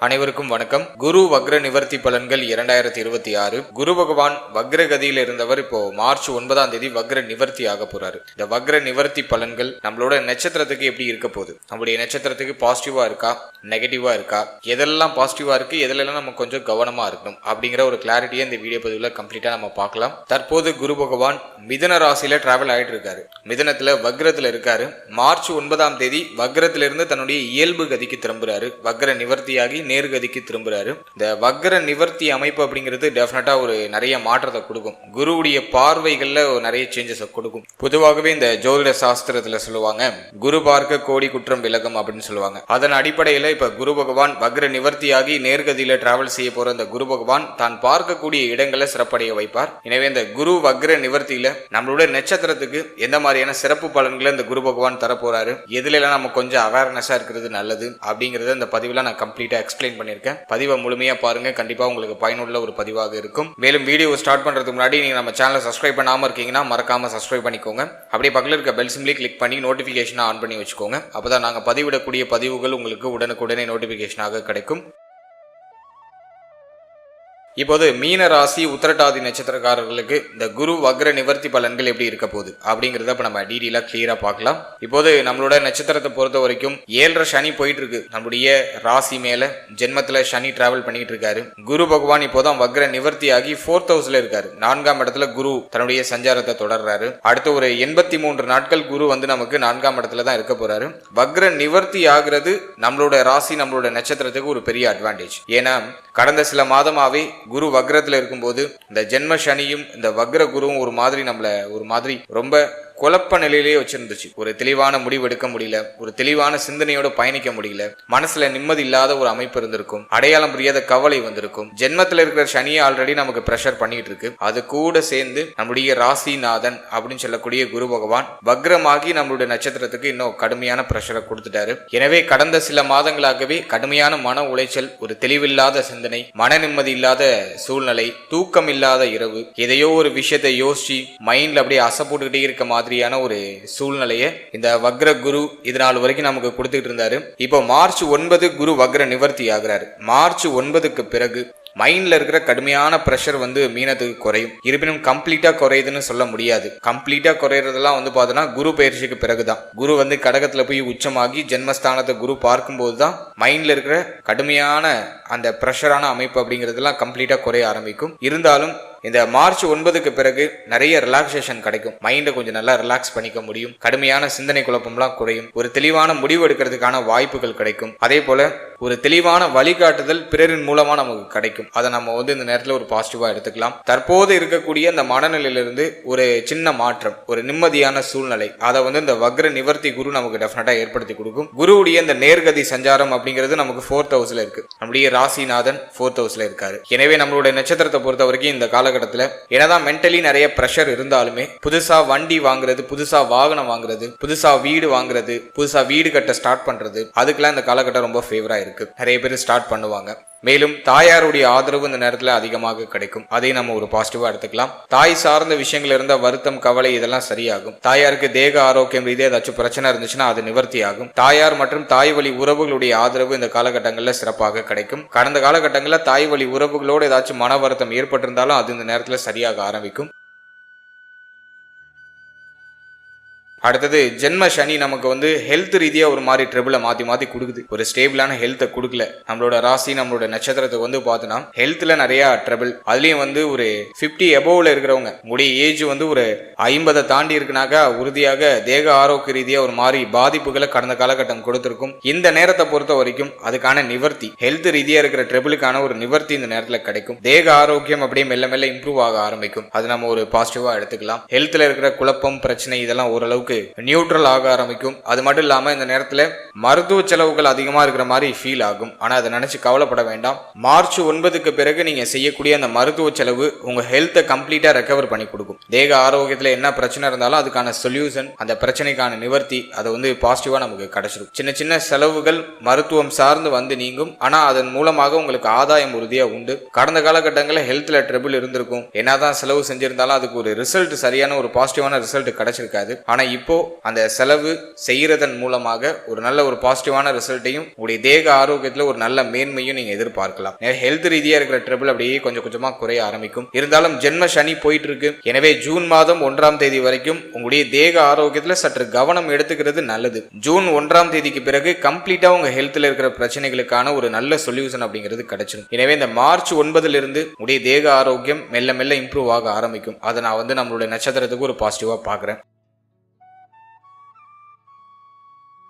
அனைவருக்கும் வணக்கம். குரு வக்ர நிவர்த்தி பலன்கள் இரண்டாயிரத்தி இருபத்தி ஆறு. குரு பகவான் வக்ர கதியில் இருந்தவர் இப்போ மார்ச் ஒன்பதாம் தேதி வக்ர நிவர்த்தி ஆக போறாரு. இந்த வக்ர நிவர்த்தி பலன்கள் நம்மளோட நட்சத்திரத்துக்கு எப்படி இருக்க போகுது? நம்முடைய நட்சத்திரத்துக்கு பாசிட்டிவா இருக்கா? நெகட்டிவா இருக்கா? எதெல்லாம் பாசிட்டிவா இருக்கு? எதுலெல்லாம் நம்ம கொஞ்சம் கவனமா இருக்கணும்? அப்படிங்கிற ஒரு கிளாரிட்டியை இந்த வீடியோ பதிவில் கம்ப்ளீட்டா நம்ம பார்க்கலாம். தற்போது குரு பகவான் மிதன ராசியில டிராவல் ஆயிட்டு இருக்காரு. மிதனத்துல வக்ரத்துல இருக்காரு. மார்ச் ஒன்பதாம் தேதி வக்ரத்திலிருந்து தன்னுடைய இயல்பு கதிக்கு திரும்புறாரு. வக்ர நிவர்த்தியாகி நேர்கதிக்கு திரும்புறாரு. இந்த வக்ர நிவர்த்தி அமைப்பு அப்படிங்கிறது டெஃபினட்டா ஒரு நிறைய மாற்றத்தை கொடுக்கும். குருவுடைய பார்வைகள்ல ஒரு நிறைய சேஞ்சஸை கொடுக்கும். பொதுவாகவே இந்த ஜோதிட சாஸ்திரத்துல சொல்லுவாங்க குரு பார்க்க கோடி குற்றம் விலகும் அப்படின்னு சொல்லுவாங்க. அதன் அடிப்படையில இப்ப குரு பகவான் வக்ர நிவர்த்தியாகி நேர்கதியில டிராவல் செய்ய போற இந்த குரு பகவான் தான் பார்க்கக்கூடிய இடங்களை சிறப்படைய வைப்பார். எனவே இந்த குரு வக்ர நிவர்த்தியில நம்மளுடைய நட்சத்திரத்துக்கு எந்த மாதிரியான சிறப்பு பலன்களை இந்த குரு பகவான் தரப்போறாரு எதுல நம்ம கொஞ்சம் அவேர்னஸா இருக்கிறது நல்லது அப்படிங்கறத இந்த பதிவுல நான் கம்ப்ளீட்டா எக்ஸ்பிளைன் பண்ணியிருக்கேன். பதிவை முழுமையா பாருங்க. கண்டிப்பா உங்களுக்கு பயனுள்ள ஒரு பதிவாக இருக்கும். மேலும் வீடியோ ஸ்டார்ட் பண்றதுக்கு முன்னாடி நீங்கள் நம்ம சேனலை சப்ஸ்கிரைப் பண்ணாம இருக்கீங்கன்னா மறக்காமல் சப்ஸ்கிரைப் பண்ணிக்கோங்க. அப்படியே பக்கத்தில் இருக்க பெல் சிம்லி கிளிக் பண்ணி நோட்டிஃபிகேஷனை ஆன் பண்ணி வச்சுக்கோங்க. அப்பதான் நாங்கள் பதிவிடக்கூடிய பதிவுகள் உங்களுக்கு உடனுக்குடனே நோட்டிஃபிகேஷனாக கிடைக்கும். இப்போது மீன ராசி உத்திரட்டாதி நட்சத்திரக்காரர்களுக்கு இந்த குரு வக்ர நிவர்த்தி பலன்கள் எப்படி இருக்க போகுது அப்படிங்கிறத இப்போ நம்ம டீடெயிலாக கிளியரா பார்க்கலாம். இப்போது நம்மளோட நட்சத்திரத்தை பொறுத்த வரைக்கும் ஏழரை சனி போயிட்டு இருக்கு. நம்மளுடைய ராசி மேல ஜென்மத்துல சனி டிராவல் பண்ணிட்டு இருக்காரு. குரு பகவான் இப்போதான் வக்ர நிவர்த்தி ஆகி ஃபோர்த் ஹவுஸ்ல இருக்காரு. நான்காம் இடத்துல குரு தன்னுடைய சஞ்சாரத்தை தொடர்றாரு. அடுத்த ஒரு எண்பத்தி மூன்று நாட்கள் குரு வந்து நமக்கு நான்காம் இடத்துல தான் இருக்க போறாரு. வக்ர நிவர்த்தி ஆகிறது நம்மளோட ராசி நம்மளோட நட்சத்திரத்துக்கு ஒரு பெரிய அட்வான்டேஜ் ஏன்னா கடந்த சில மாதமாவே குரு வக்ரத்தில் இருக்கும்போது இந்த ஜென்ம சனியும் இந்த வக்ர குருவும் ஒரு மாதிரி நம்மளை ஒரு மாதிரி ரொம்ப குழப்ப நிலையிலேயே வச்சிருந்துச்சு. ஒரு தெளிவான முடிவு எடுக்க முடியல. ஒரு தெளிவான சிந்தனையோட பயணிக்க முடியல. மனசுல நிம்மதி இல்லாத ஒரு அமைப்பு இருந்திருக்கும். அடையாளம் புரியாத கவலை வந்திருக்கும். ஜென்மத்தில் இருக்கிற சனியை ஆல்ரெடி நமக்கு ப்ரெஷர் பண்ணிட்டு இருக்கு. அது கூட சேர்ந்து நம்முடைய ராசிநாதன் அப்படின்னு சொல்லக்கூடிய குரு பகவான் வக்ரமாகி நம்மளுடைய நட்சத்திரத்துக்கு இன்னும் கடுமையான ப்ரெஷரை கொடுத்துட்டாரு. எனவே கடந்த சில மாதங்களாகவே கடுமையான மன உளைச்சல் ஒரு தெளிவில்லாத சிந்தனை மன நிம்மதி இல்லாத சூழ்நிலை தூக்கம் இல்லாத இரவு எதையோ ஒரு விஷயத்தை யோசிச்சு மைண்ட்ல அப்படியே அசை போட்டுக்கிட்டே இருக்க மாதிரியான ஒரு சூழ்நிலையை இந்த வக்ர குரு இது நாள் வரைக்கும் நமக்கு கொடுத்துட்டு இருந்தாரு. இப்போ மார்ச் ஒன்பது குரு வக்ர நிவர்த்தி ஆகிறாரு. மார்ச் ஒன்பதுக்கு பிறகு மைண்ட்ல இருக்கிற கடுமையான ப்ரெஷர் வந்து மீனத்துக்கு குறையும். இருப்பினும் கம்ப்ளீட்டா குறையுதுன்னு சொல்ல முடியாது. கம்ப்ளீட்டா குறையறதெல்லாம் வந்து பார்த்தோன்னா குரு பயிற்சிக்கு பிறகுதான். குரு வந்து கடகத்துல போய் உச்சமாகி ஜென்மஸ்தானத்தை குரு பார்க்கும்போது தான் மைண்ட்ல இருக்கிற கடுமையான அந்த ப்ரெஷரான அமைப்பு அப்படிங்கிறதுலாம் கம்ப்ளீட்டாக குறைய ஆரம்பிக்கும். இருந்தாலும் இந்த மார்ச் ஒன்பதுக்கு பிறகு நிறைய ரிலாக்ஸேஷன் கிடைக்கும். மைண்டை கொஞ்சம் நல்லா ரிலாக்ஸ் பண்ணிக்க முடியும். கடுமையான சிந்தனை குழப்பம்லாம் குறையும். ஒரு தெளிவான முடிவு எடுக்கிறதுக்கான வாய்ப்புகள் கிடைக்கும். அதே போல ஒரு தெளிவான வழிகாட்டுதல் பிறரின் மூலமா நமக்கு கிடைக்கும். அதை நம்ம வந்து இந்த நேரத்தில் ஒரு பாசிட்டிவா எடுத்துக்கலாம். தற்போது இருக்கக்கூடிய அந்த மனநிலையிலிருந்து ஒரு சின்ன மாற்றம் ஒரு நிம்மதியான சூழ்நிலை அதை வந்து இந்த வக்ர நிவர்த்தி குரு நமக்கு டெஃபினட்டா ஏற்படுத்தி கொடுக்கும். குருவுடைய இந்த நேர்கதி சஞ்சாரம் அப்படிங்கிறது நமக்கு ஃபோர்த் ஹவுஸ்ல இருக்கு. நம்முடைய ராசிநாதன் ஃபோர்த் ஹவுஸ்ல இருக்காரு. எனவே நம்மளுடைய நட்சத்திரத்தை பொறுத்த வரைக்கும் இந்த காலகட்டத்தில் என்னதான் மென்டலி நிறைய ப்ரெஷர் இருந்தாலுமே புதுசா வண்டி வாங்குறது புதுசா வாகனம் வாங்குறது புதுசா வீடு வாங்குறது புதுசா வீடு கட்ட ஸ்டார்ட் பண்றது அதுக்கெல்லாம் இந்த காலகட்டம் ரொம்ப ஃபேவரா இருக்கு. நிறைய பேர் ஸ்டார்ட் பண்ணுவாங்க. மேலும் தாயாருடைய ஆதரவு இந்த நேரத்தில் அதிகமாக கிடைக்கும். அதை நம்ம ஒரு பாசிட்டிவா எடுத்துக்கலாம். தாய் சார்ந்த விஷயங்கள் இருந்த வருத்தம் கவலை இதெல்லாம் சரியாகும். தாயாருக்கு தேக ஆரோக்கியம் ரீதியாக ஏதாச்சும் பிரச்சனை இருந்துச்சுன்னா அது நிவர்த்தி ஆகும் தாயார் மற்றும் தாய் வழி உறவுகளுடைய ஆதரவு இந்த காலகட்டங்களில் சிறப்பாக கிடைக்கும். கடந்த காலகட்டங்களில் தாய் வழி உறவுகளோடு ஏதாச்சும் மன வருத்தம் ஏற்பட்டிருந்தாலும் அது இந்த நேரத்தில் சரியாக ஆரம்பிக்கும். அடுத்தது ஜென்ம சனி நமக்கு வந்து ஹெல்த் ரீதியாக ஒரு மாதிரி ட்ரிபிளை மாற்றி மாற்றி கொடுக்குது. ஒரு ஸ்டேபிளான ஹெல்த்தை கொடுக்கல. நம்மளோட ராசி நம்மளோட நட்சத்திரத்துக்கு வந்து பார்த்தோன்னா ஹெல்த்தில் நிறையா ட்ரபிள் அதுலேயும் வந்து ஒரு ஃபிஃப்டி எபோவில் இருக்கிறவங்க. உங்களுடைய ஏஜ் வந்து ஒரு ஐம்பதை தாண்டி இருக்குனாக்கா உறுதியாக தேக ஆரோக்கிய ரீதியாக ஒரு மாதிரி பாதிப்புகளை கடந்த காலகட்டம் கொடுத்துருக்கும். இந்த நேரத்தை பொறுத்த வரைக்கும் அதுக்கான நிவர்த்தி ஹெல்த் ரீதியாக இருக்கிற ட்ரிபிளுக்கான ஒரு நிவர்த்தி இந்த நேரத்தில் கிடைக்கும். தேக ஆரோக்கியம் அப்படியே மெல்ல மெல்ல இம்ப்ரூவ் ஆக ஆரம்பிக்கும். அது நம்ம ஒரு பாசிட்டிவாக எடுத்துக்கலாம். ஹெல்த்தில் இருக்கிற குழப்பம் பிரச்சனை இதெல்லாம் ஓரளவுக்கு நியூட்ரல் ஆக ஆரம்பிக்கும். அது மட்டும் இல்லாம இந்த நேரத்துல மருத்துவ செலவுகள் அதிகமா இருக்கிற மாதிரி ஃபீல் ஆகும். ஆனா அதை நினைச்சு கவலைப்பட வேண்டாம். மார்ச் ஒன்பதுக்கு பிறகு நீங்க செய்யக்கூடிய அந்த மருத்துவ செலவு உங்க ஹெல்த்தை கம்ப்ளீட்டா ரெக்கவர் பண்ணி கொடுக்கும். தேக ஆரோக்கியத்துல என்ன பிரச்சனை இருந்தாலும் அதுக்கான சொல்யூஷன் அந்த பிரச்சனைக்கான நிவர்த்தி அதை வந்து பாசிட்டிவா நமக்கு கிடைச்சிடும் சின்ன சின்ன செலவுகள் மருத்துவம் சார்ந்து வந்து நீங்கும். ஆனா அதன் மூலமாக உங்களுக்கு ஆதாயம் உறுதியா உண்டு. கடந்த காலகட்டங்களில் ஹெல்த்ல ட்ரபிள் இருந்திருக்கும். என்னதான் செலவு செஞ்சிருந்தாலும் அதுக்கு ஒரு ரிசல்ட் சரியான ஒரு பாசிட்டிவான ரிசல்ட் கிடைச்சிருக்காது. ஆனா இப்போ அந்த செலவு செய்யறதன் மூலமாக ஒரு நல்ல ஒரு பாசிட்டிவான ரிசல்ட்டையும் உங்களுடைய தேக ஆரோக்கியத்துல ஒரு நல்ல மேன்மையும் நீங்க எதிர்பார்க்கலாம். ஹெல்த் ரீதியா இருக்கிற ட்ரபிள் அப்படியே கொஞ்சம் கொஞ்சமா குறைய ஆரம்பிக்கும். இருந்தாலும் ஜென்ம சனி போயிட்டு இருக்கு எனவே ஜூன் மாதம் ஒன்றாம் தேதி வரைக்கும் உங்களுடைய தேக ஆரோக்கியத்துல சற்று கவனம் எடுத்துக்கிறது நல்லது. ஜூன் ஒன்றாம் தேதிக்கு பிறகு கம்ப்ளீட்டா உங்க ஹெல்த்ல இருக்கிற பிரச்சனைகளுக்கான ஒரு நல்ல சொல்யூஷன் அப்படிங்கிறது கிடைச்சிடும் எனவே இந்த மார்ச் ஒன்பதுல இருந்து உடைய தேக ஆரோக்கியம் மெல்ல மெல்ல இம்ப்ரூவ் ஆக ஆரம்பிக்கும். அதை நான் வந்து நம்மளுடைய நட்சத்திரத்துக்கு ஒரு பாசிட்டிவா பார்க்குறேன்.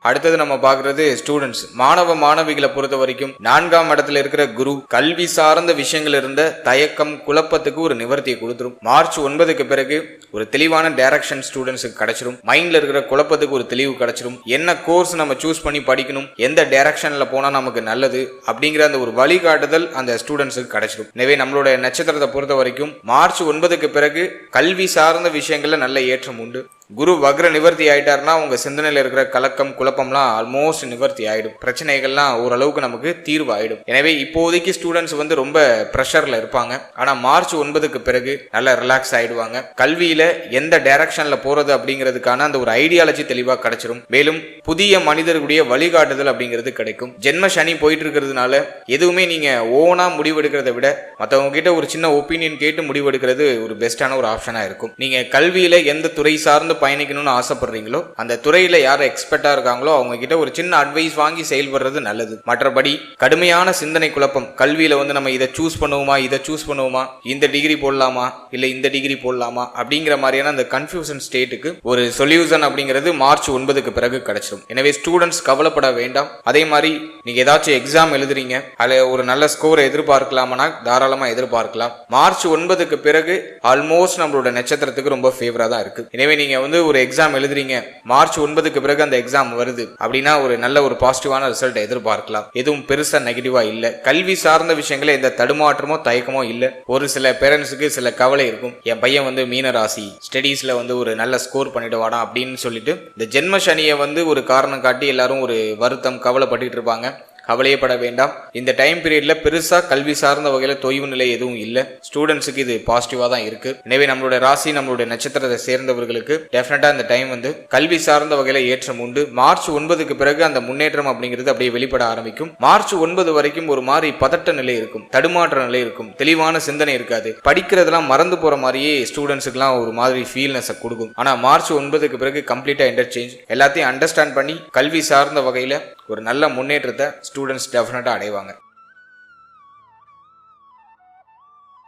அடுத்தது நம்ம பார்க்கறது ஸ்டூடெண்ட்ஸ் மாணவ மாணவிகளை பொறுத்த வரைக்கும் நான்காம் இடத்துல இருக்கிற குரு கல்வி சார்ந்த விஷயங்கள் இருந்த தயக்கம் குழப்பத்துக்கு ஒரு நிவர்த்தியை கொடுத்துரும். மார்ச் ஒன்பதுக்கு பிறகு ஒரு தெளிவான டைரக்ஷன் ஸ்டூடெண்ட்ஸுக்கு கிடைச்சிரும். மைண்ட்ல இருக்கிற குழப்பத்துக்கு ஒரு தெளிவு கிடைச்சிரும். என்ன கோர்ஸ் நம்ம சூஸ் பண்ணி படிக்கணும்? எந்த டைரக்ஷன்ல போனா நமக்கு நல்லது? அப்படிங்கிற அந்த ஒரு வழிகாட்டுதல் அந்த ஸ்டூடெண்ட்ஸுக்கு கிடைச்சிரும். எனவே நம்மளோட நட்சத்திரத்தை பொறுத்த வரைக்கும் மார்ச் ஒன்பதுக்கு பிறகு கல்வி சார்ந்த விஷயங்கள்ல நல்ல ஏற்றம் உண்டு. குரு வக்ர நிவர்த்தி ஆகிட்டாருன்னா உங்கள் சிந்தனையில் இருக்கிற கலக்கம் குழப்பம்லாம் ஆல்மோஸ்ட் நிவர்த்தி ஆகிடும் பிரச்சனைகள்லாம் ஓரளவுக்கு நமக்கு தீர்வு எனவே இப்போதைக்கு ஸ்டூடெண்ட்ஸ் வந்து ரொம்ப ப்ரெஷரில் இருப்பாங்க. ஆனால் மார்ச் ஒன்பதுக்கு பிறகு நல்லா ரிலாக்ஸ் ஆகிடுவாங்க கல்வியில் எந்த டைரக்ஷனில் போகிறது அப்படிங்கிறதுக்கான அந்த ஒரு ஐடியாலஜி தெளிவாக கிடைச்சிரும். மேலும் புதிய மனிதர்களுடைய வழிகாட்டுதல் அப்படிங்கிறது கிடைக்கும். ஜென்ம சனி போயிட்டு இருக்கிறதுனால எதுவுமே நீங்கள் ஓனாக முடிவெடுக்கிறத விட மற்றவங்க கிட்ட ஒரு சின்ன ஒப்பீனியன் கேட்டு முடிவெடுக்கிறது ஒரு பெஸ்டான ஒரு ஆப்ஷனாக இருக்கும். நீங்கள் கல்வியில் எந்த துறை சார்ந்த பயணிக்கணும்னு ஆசைப்படுறீங்களோ அந்த துறையில யார் எக்ஸ்பர்ட்டா இருக்காங்களோ அவங்க கிட்ட ஒரு சின்ன அட்வைஸ் வாங்கி செயல்படுறது நல்லது. மற்றபடி கடுமையான சிந்தனை குழப்பம். கல்வியில வந்து நம்ம இதை சூஸ் பண்ணுவோமா இதை சூஸ் பண்ணுவோமா இந்த டிகிரி போடலாமா இல்ல இந்த டிகிரி போடலாமா அப்படிங்கிற மாதிரியான அந்த கன்ஃபியூஷன் ஸ்டேட்டுக்கு ஒரு சொல்யூஷன் அப்படிங்கிறது மார்ச் ஒன்பதுக்கு பிறகு கிடைச்சிடும் எனவே ஸ்டூடெண்ட்ஸ் கவலைப்பட வேண்டாம். அதே மாதிரி நீங்க ஏதாச்சும் எக்ஸாம் எழுதுறீங்க அதில் ஒரு நல்ல ஸ்கோரை எதிர்பார்க்கலாமா தாராளமா எதிர்பார்க்கலாம். மார்ச் ஒன்பதுக்கு பிறகு ஆல்மோஸ்ட் நம்மளோட நட்சத்திரத்துக்கு ரொம்ப ஃபேவரா தான் இருக்கு. எனவே நீங்க வந்து ஒரு எக்ஸாம் எழுதுறீங்க. மார்ச் ஒன்பதுக்கு பிறகு அந்த எக்ஸாம் வருது. அப்படின்னா ஒரு நல்ல ஒரு பாசிட்டிவான ரிசல்ட் எதிர்பார்க்கலாம். எதுவும் பெருசா நெகட்டிவா இல்ல. கல்வி சார்ந்த விஷயங்கள எந்த தடுமாற்றமோ தயக்கமோ இல்ல. ஒரு சில பேரண்ட்ஸுக்கு சில கவலை இருக்கும். என் பையன் வந்து மீன ராசி ஸ்டடீஸ்ல வந்து ஒரு நல்ல ஸ்கோர் பண்ணிடுவானா அப்படின்னு சொல்லிட்டு இந்த ஜென்ம சனியை வந்து ஒரு காரணம் காட்டி எல்லாரும் ஒரு வருத்தம் கவலைப்பட்டு இருப்பாங்க. கவலையப்பட வேண்டாம். இந்த டைம் பீரியட்ல பெருசா கல்வி சார்ந்த வகையில தொய்வு நிலை எதுவும் இல்லை. ஸ்டூடெண்ட்ஸுக்கு இது பாசிட்டிவா தான் இருக்கு. எனவே நம்மளோட ராசி நம்மளுடைய நட்சத்திரத்தை சேர்ந்தவர்களுக்கு டெஃபினட்டா இந்த டைம் வந்து கல்வி சார்ந்த வகையில ஏற்றம் உண்டு. மார்ச் ஒன்பதுக்கு பிறகு அந்த முன்னேற்றம் அப்படிங்கிறது அப்படியே வெளிப்பட ஆரம்பிக்கும். மார்ச் ஒன்பது வரைக்கும் ஒரு மாதிரி பதட்ட நிலை இருக்கும். தடுமாற்ற நிலை இருக்கும். தெளிவான சிந்தனை இருக்காது. படிக்கிறதெல்லாம் மறந்து போற மாதிரியே ஸ்டூடெண்ட்ஸுக்குலாம் ஒரு மாதிரி ஃபீல்னஸை கொடுக்கும். ஆனா மார்ச் ஒன்பதுக்கு பிறகு கம்ப்ளீட்டா இன்டர்சேஞ்ச் எல்லாத்தையும் அண்டர்ஸ்டாண்ட் பண்ணி கல்வி சார்ந்த வகையில ஒரு நல்ல முன்னேற்றத்தை ஸ்டூடெண்ட்ஸ் டெஃபினட்டாக அடைவாங்க.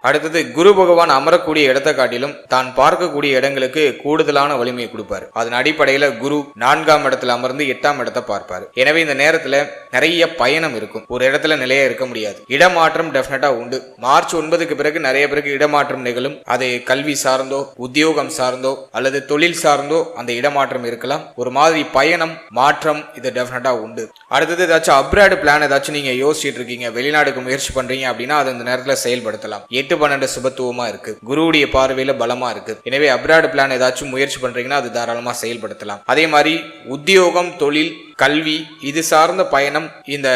அடுத்தது குரு பகவான் அமரக்கூடிய இடத்தை காட்டிலும் தான் பார்க்கக்கூடிய இடங்களுக்கு கூடுதலான வலிமையை கொடுப்பாரு. அதன் அடிப்படையில குரு நான்காம் இடத்துல அமர்ந்து எட்டாம் இடத்தை பார்ப்பார். எனவே இந்த நேரத்துல நிறைய பயணம் இருக்கும். ஒரு இடத்துல நிலையா இருக்க முடியாது. இடமாற்றம் டெபினட்டா உண்டு. மார்ச் ஒன்பதுக்கு பிறகு நிறைய பேருக்கு இடமாற்றம் நிகழும். அது கல்வி சார்ந்தோ உத்தியோகம் சார்ந்தோ அல்லது தொழில் சார்ந்தோ அந்த இடமாற்றம் இருக்கலாம். ஒரு மாதிரி பயணம் மாற்றம் இது டெபினட்டா உண்டு. அடுத்தது ஏதாச்சும் அப்ராடு பிளான் ஏதாச்சும் நீங்க யோசிச்சுட்டு இருக்கீங்க வெளிநாடுக்கு முயற்சி பண்றீங்க அப்படின்னா அது இந்த நேரத்துல செயல்படுத்தலாம். எட்டு பன்னெண்டு சுபத்துவமா இருக்கு. குருவுடைய பார்வையில பலமா இருக்கு. எனவே அப்ராடு பிளான் ஏதாச்சும் முயற்சி பண்றீங்கன்னா அது தாராளமா செயல்படுத்தலாம். அதே மாதிரி உத்தியோகம் தொழில் கல்வி இது சார்ந்த பயணம் இந்த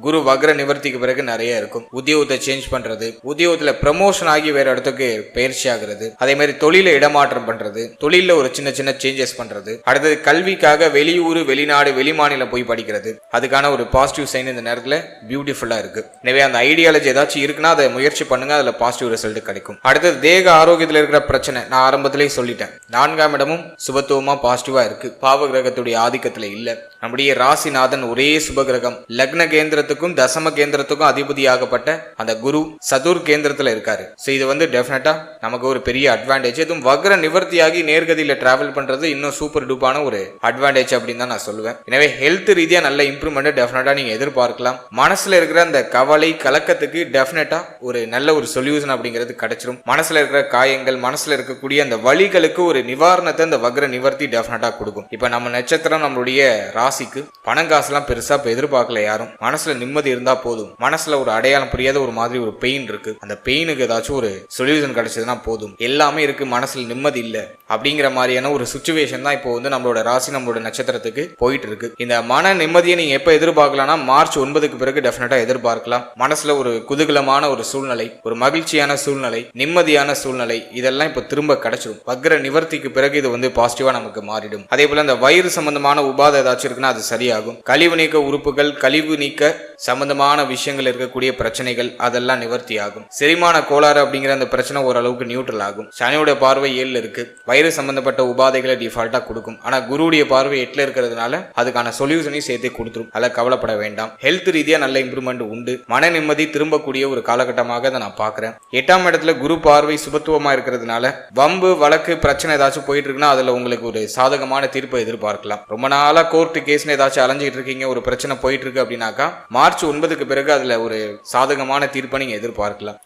குரு வக்ர நிவர்த்திக்கு பிறகு நிறைய இருக்கும். உத்தியோகத்தை சேஞ்ச் பண்றது உத்தியோகத்துல ப்ரமோஷன் ஆகி வேற இடத்துக்கு பயிற்சி ஆகுறது அதே மாதிரி தொழில இடமாற்றம் பண்றது தொழில ஒரு சின்ன சின்ன சேஞ்சஸ் பண்றது அடுத்தது கல்விக்காக வெளியூர் வெளிநாடு வெளிமாநிலம் போய் படிக்கிறது அதுக்கான ஒரு பாசிட்டிவ் சைன் இந்த நேரத்துல பியூட்டிஃபுல்லா இருக்கு. எனவே அந்த ஐடியாலஜி ஏதாச்சும் இருக்குன்னா அதை முயற்சி பண்ணுங்க அதுல பாசிட்டிவ் ரிசல்ட் கிடைக்கும். அடுத்தது தேக ஆரோக்கியத்துல இருக்கிற பிரச்சனை நான் ஆரம்பத்திலேயே சொல்லிட்டேன். நான்காம் இடமும் சுபத்துவமா பாசிட்டிவா இருக்கு. பாவ கிரகத்துடைய ஆதிக்கத்துல இல்ல. நம்முடைய ராசிநாதன் ஒரே சுபகிரகம். லக்ன கேந்திரத்துக்கும் தசம கேந்திரத்துக்கும் அதிபதியாகப்பட்ட அந்த குரு சதுர் கேந்திரத்துல இருக்காரு. ஸோ இது வந்து டெஃபினட்டா நமக்கு ஒரு பெரிய அட்வான்டேஜ் இதுவும் வக்ர நிவர்த்தியாகி நேர்கதியில டிராவல் பண்றது இன்னும் சூப்பர் டூப்பான ஒரு அட்வான்டேஜ் அப்படின்னு தான் நான் சொல்லுவேன். எனவே ஹெல்த் ரீதியா நல்ல இம்ப்ரூவ்மெண்ட் டெஃபினட்டா நீங்க எதிர்பார்க்கலாம். மனசுல இருக்கிற அந்த கவலை கலக்கத்துக்கு டெஃபினட்டா ஒரு நல்ல ஒரு சொல்யூஷன் அப்படிங்கிறது கிடைச்சிரும். மனசுல இருக்கிற காயங்கள் மனசுல இருக்கக்கூடிய அந்த வழிகளுக்கு ஒரு நிவாரணத்தை அந்த வக்ர நிவர்த்தி டெஃபினட்டா கொடுக்கும். இப்ப நம்ம நட்சத்திரம் நம்மளுடைய ராசி ராசிக்கு பணம் காசுலாம் பெருசா இப்ப எதிர்பார்க்கல யாரும். மனசுல நிம்மதி இருந்தா போதும். மனசுல ஒரு அடையாளம் புரியாத ஒரு மாதிரி ஒரு பெயின் இருக்கு. அந்த பெயினுக்கு ஏதாச்சும் ஒரு சொல்யூஷன் கிடைச்சதுன்னா போதும். எல்லாமே இருக்கு மனசுல நிம்மதி இல்ல. அப்படிங்கிற மாதிரியான ஒரு சுச்சுவேஷன் தான் இப்போ வந்து நம்மளோட ராசி நம்மளோட நட்சத்திரத்துக்கு போயிட்டு இருக்கு. இந்த மன நிம்மதியை நீங்க எப்ப எதிர்பார்க்கலாம்னா மார்ச் ஒன்பதுக்கு பிறகு டெஃபினட்டா எதிர்பார்க்கலாம். மனசுல ஒரு குதூகலமான ஒரு சூழ்நிலை ஒரு மகிழ்ச்சியான சூழ்நிலை நிம்மதியான சூழ்நிலை இதெல்லாம் இப்போ திரும்ப கிடைச்சிடும் வக்ர நிவர்த்திக்கு பிறகு இது வந்து பாசிட்டிவா நமக்கு மாறிடும். அதே போல இந்த வயிறு சம்பந்தமான உபாதை ஏதாச்சும் இருக்குன்னா அது அது சரியாகும். கழிவு நீக்க உறுப்புகள் கழிவு நீக்க சம்பந்தமான விஷயங்கள் இருக்கக்கூடிய பிரச்சனைகள் அதெல்லாம் நிவர்த்தி ஆகும் செரிமான கோளாறு அப்படிங்கிற அந்த பிரச்சனை ஓரளவுக்கு நியூட்ரல் ஆகும். சனியோட பார்வை ஏழுல இருக்கு. வயிறு சம்பந்தப்பட்ட உபாதைகளை டிஃபால்ட்டா கொடுக்கும். ஆனா குருடைய பார்வை எட்டுல இருக்கிறதுனால அதுக்கான சொல்யூஷனையும் சேர்த்து கொடுத்துரும். அதில் கவலைப்பட வேண்டாம். ஹெல்த் ரீதியா நல்ல இம்ப்ரூவ்மெண்ட் உண்டு. மன நிம்மதி திரும்பக்கூடிய ஒரு காலகட்டமாக அதை நான் பாக்குறேன் எட்டாம் இடத்துல குரு பார்வை சுபத்துவமா இருக்கிறதுனால வம்பு வழக்கு பிரச்சனை ஏதாச்சும் போயிட்டு இருக்குன்னா அதுல உங்களுக்கு ஒரு சாதகமான தீர்ப்பை எதிர்பார்க்கலாம். ரொம்ப நாளா கோர்ட்டு கேஸ்னு ஏதாச்சும் அலைஞ்சிட்டு இருக்கீங்க ஒரு பிரச்சனை போயிட்டு இருக்கு அப்படின்னாக்கா மார்ச் ஒன்பதுக்கு பிறகு அதுல ஒரு சாதகமான தீர்ப்பை நீங்க எதிர்பார்க்கலாம்.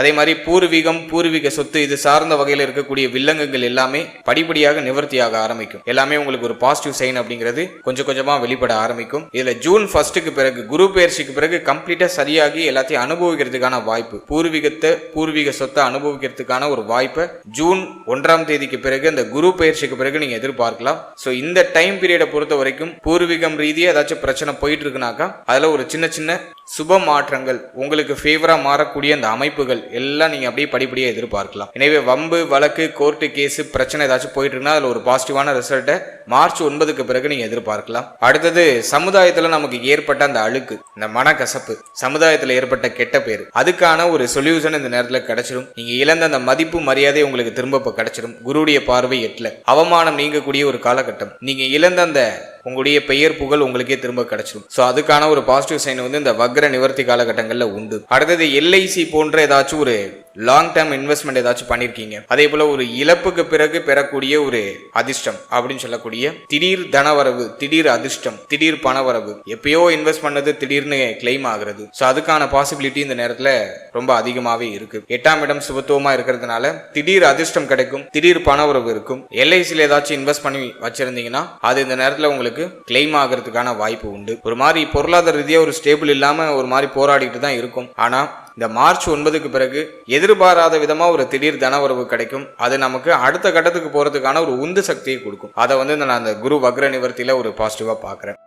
அதே மாதிரி பூர்வீகம் பூர்வீக சொத்து இது சார்ந்த வகையில் இருக்கக்கூடிய வில்லங்கங்கள் எல்லாமே படிப்படியாக நிவர்த்தியாக ஆரம்பிக்கும். எல்லாமே உங்களுக்கு ஒரு பாசிட்டிவ் சைன் அப்படிங்கிறது கொஞ்சம் கொஞ்சமாக வெளிப்பட ஆரம்பிக்கும். இதில் ஜூன் ஃபர்ஸ்ட்டுக்கு பிறகு குரு பயிற்சிக்கு பிறகு கம்ப்ளீட்டாக சரியாகி எல்லாத்தையும் அனுபவிக்கிறதுக்கான வாய்ப்பு. பூர்வீகத்தை பூர்வீக சொத்தை அனுபவிக்கிறதுக்கான ஒரு வாய்ப்பை ஜூன் ஒன்றாம் தேதிக்கு பிறகு அந்த குரு பயிற்சிக்கு பிறகு நீங்கள் எதிர்பார்க்கலாம். ஸோ இந்த டைம் பீரியடை பொறுத்த வரைக்கும் பூர்வீகம் ரீதியாக ஏதாச்சும் பிரச்சனை போயிட்டு இருக்குனாக்கா அதில் ஒரு சின்ன சின்ன சுப மாற்றங்கள் உங்களுக்கு ஃபேவராக மாறக்கூடிய அந்த அமைப்புகள் எல்லாம் நீங்க அப்படியே படிப்படியாக எதிர்பார்க்கலாம். எனவே வம்பு வழக்கு கோர்ட்டு கேஸ் பிரச்சனை ஏதாச்சும் போயிட்டு இருக்குன்னா ஒரு பாசிட்டிவான ரிசல்ட்டை மார்ச் ஒன்பதுக்கு பிறகு நீங்கள் எதிர்பார்க்கலாம். அடுத்தது சமுதாயத்தில் நமக்கு ஏற்பட்ட அந்த அழுக்கு இந்த மனக்கசப்பு. சமுதாயத்தில் ஏற்பட்ட கெட்ட பேர். அதுக்கான ஒரு சொல்யூஷன் இந்த நேரத்தில் கிடைச்சிடும் நீங்கள் இழந்த அந்த மதிப்பு மரியாதை உங்களுக்கு திரும்ப இப்போ கிடைச்சிடும் குருடைய பார்வை எட்டில். அவமானம் நீங்கக்கூடிய ஒரு காலகட்டம். நீங்கள் இழந்த அந்த உங்களுடைய பெயர் புகழ் உங்களுக்கே திரும்ப கிடைச்சிடும் ஸோ அதுக்கான ஒரு பாசிட்டிவ் சைன் வந்து இந்த வக்ர நிவர்த்தி காலகட்டங்களில் உண்டு. அடுத்தது எல்ஐசி போன்ற ஏதாச்சும் ஒரு லாங் டேர்ம் இன்வெஸ்ட்மெண்ட் ஏதாச்சும் பண்ணியிருக்கீங்க அதே போல ஒரு இழப்புக்கு பிறகு பெறக்கூடிய ஒரு அதிர்ஷ்டம் அப்படின்னு சொல்லக்கூடிய திடீர் தனவரவு திடீர் அதிர்ஷ்டம் திடீர் பணவரவு எப்பயோ இன்வெஸ்ட் பண்ணது திடீர்னு கிளைம் ஆகுறது. ஸோ அதுக்கான பாசிபிலிட்டி இந்த நேரத்தில் ரொம்ப அதிகமாகவே இருக்கு. எட்டாம் இடம் சுபத்துவமா இருக்கிறதுனால திடீர் அதிர்ஷ்டம் கிடைக்கும் திடீர் பணவரவு இருக்கும். எல்ஐசியில் ஏதாச்சும் இன்வெஸ்ட் பண்ணி வச்சிருந்தீங்கன்னா அது இந்த நேரத்தில் உங்களுக்கு கிளைம் ஆகிறதுக்கான வாய்ப்பு உண்டு. ஒரு மாதிரி பொருளாதார ரீதியாக ஒரு ஸ்டேபிள் இல்லாமல் ஒரு மாதிரி போராடிட்டு தான் இருக்கும். ஆனால் இந்த மார்ச் ஒன்பதுக்கு பிறகு எதிர்பாராத விதமா ஒரு திடீர் தன உறவு கிடைக்கும். அது நமக்கு அடுத்த கட்டத்துக்கு போறதுக்கான ஒரு உந்து சக்தியை கொடுக்கும். அதை வந்து நான் அந்த குரு வக்ர நிவர்த்தியில ஒரு பாசிட்டிவா பாக்குறேன்